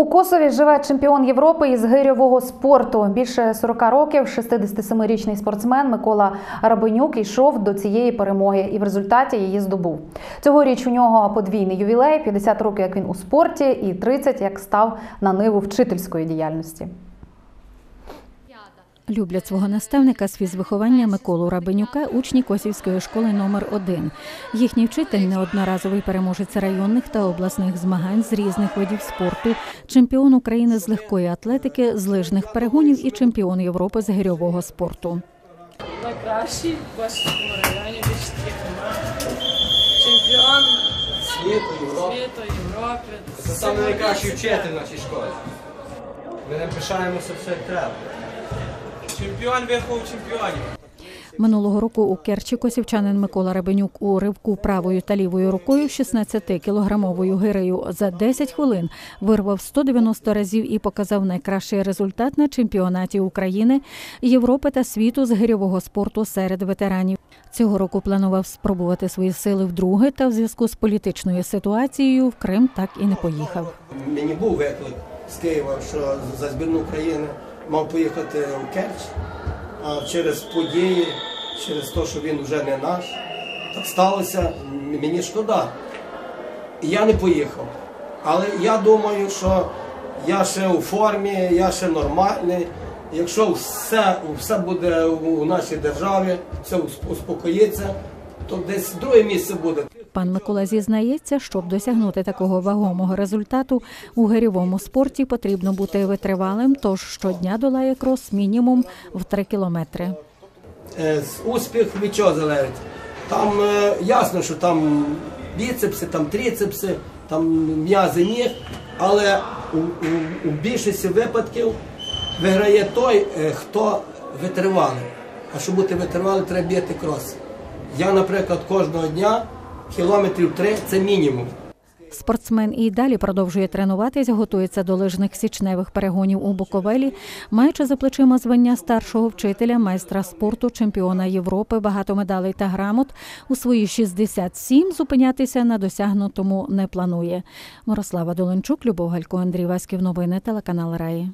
У Косові живе чемпіон Європи із гирьового спорту. Більше 40 років 67-річний спортсмен Микола Рабенюк йшов до цієї перемоги і в результаті її здобув. Цьогоріч у нього подвійний ювілей: 50 років, як він у спорті, і 30, як став на ниву вчительської діяльності. Люблять свого наставника з фізвиховання Миколу Рабенюка, учні Косівської школи номер 1 Їхній вчитель неодноразовий переможець районних та обласних змагань з різних видів спорту, чемпіон України з легкої атлетики, з лижних перегонів і чемпіон Європи з гирьового спорту. найкращий в Косівському районі. Чемпіон Світу, Європи. Європи. Це найкращий вчитель в нашій школі. Ми не пишаємося все як треба. Чемпіон виховав чемпіонів. Минулого року у Керчі косівчанин Микола Рабенюк у ривку правою та лівою рукою 16-кілограмовою гирею за 10 хвилин вирвав 190 разів і показав найкращий результат на чемпіонаті України, Європи та світу з гирьового спорту серед ветеранів. Цього року планував спробувати свої сили вдруге, та в зв'язку з політичною ситуацією в Крим так і не поїхав. Мені був виклик з Києва, що за збірну України мав поїхати в Керч, а через події, через те, що він вже не наш, так сталося, мені шкода. Я не поїхав. Але я думаю, що я ще у формі, я ще нормальний. Якщо все, все буде у нашій державі, все успокоїться, то десь друге місце буде. Пан Микола зізнається, щоб досягнути такого вагомого результату у гирьовому спорті потрібно бути витривалим, тож щодня долає крос мінімум в 3 кілометри. Е, успіх від чого залежить? Там е, ясно, що там біцепси, там трицепси, там м'язи ніг, але у, у, у більшості випадків виграє той, е, хто витривалий. А щоб бути витривалим, треба бігти крос. Я, наприклад, кожного дня кілометрів три це мінімум. Спортсмен і далі продовжує тренуватись, готується до лижних січневих перегонів у Буковелі, маючи за плечима звання старшого вчителя, майстра спорту, чемпіона Європи, багато медалей та грамот. У свої 67 зупинятися на досягнутому не планує. Мирослава Доленчук, Любов Галько, Андрій Васьків. Новини телеканал Раї.